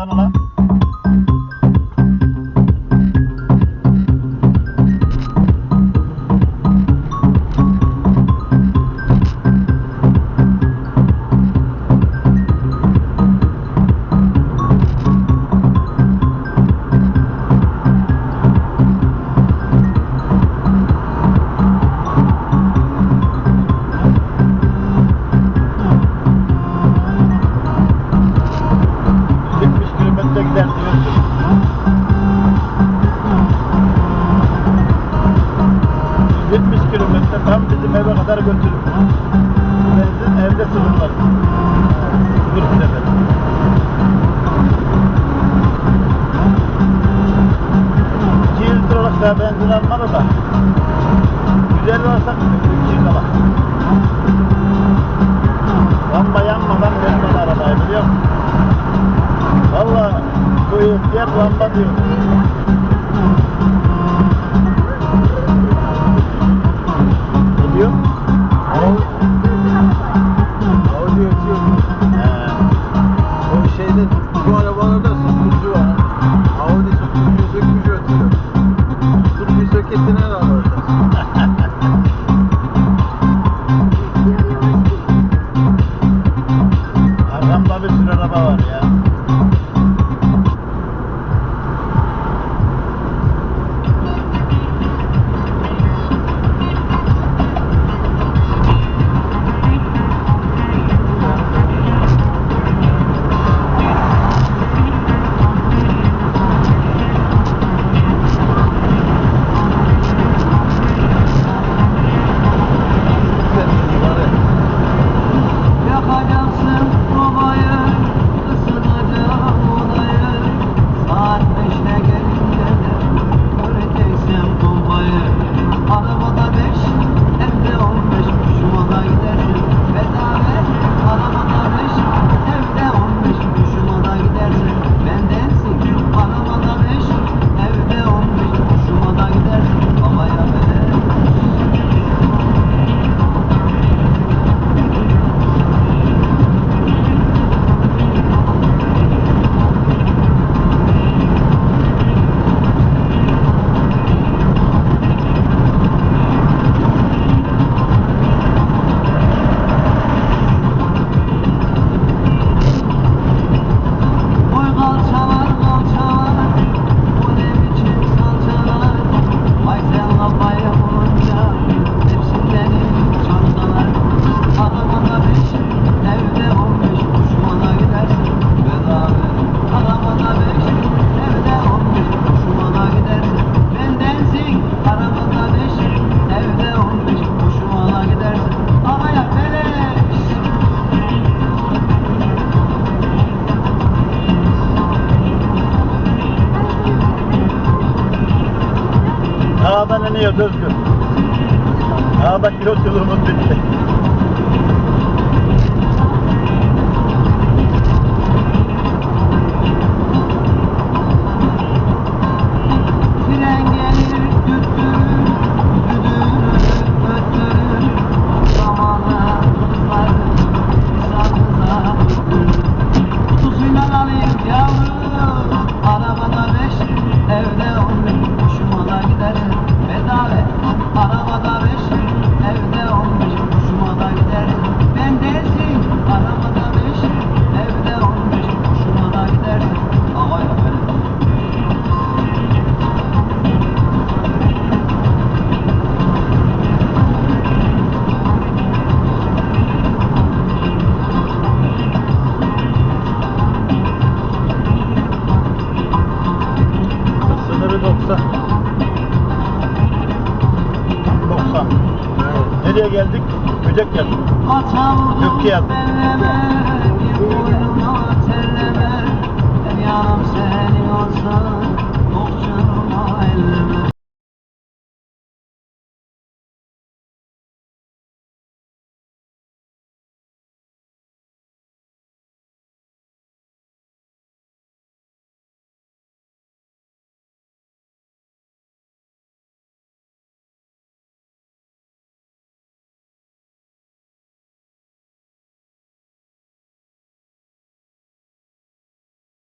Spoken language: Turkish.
dançando lá. kilometre tam bizim eve kadar götürür. Benzin evde sıfırlar. Sıfır kilometre. İki yüz liralık daha benzin almalı da. Güzel varsa iki yüz liralık. Lamba yanmadan vermem arabayı biliyor musun? Valla bu ihtiyar lamba diyor. biniyoruz Özgür. Aa bak pilot yolumuz bitti. Nereye geldik? Böcek geldik. Gökçe yaptık. Yanım seni olsa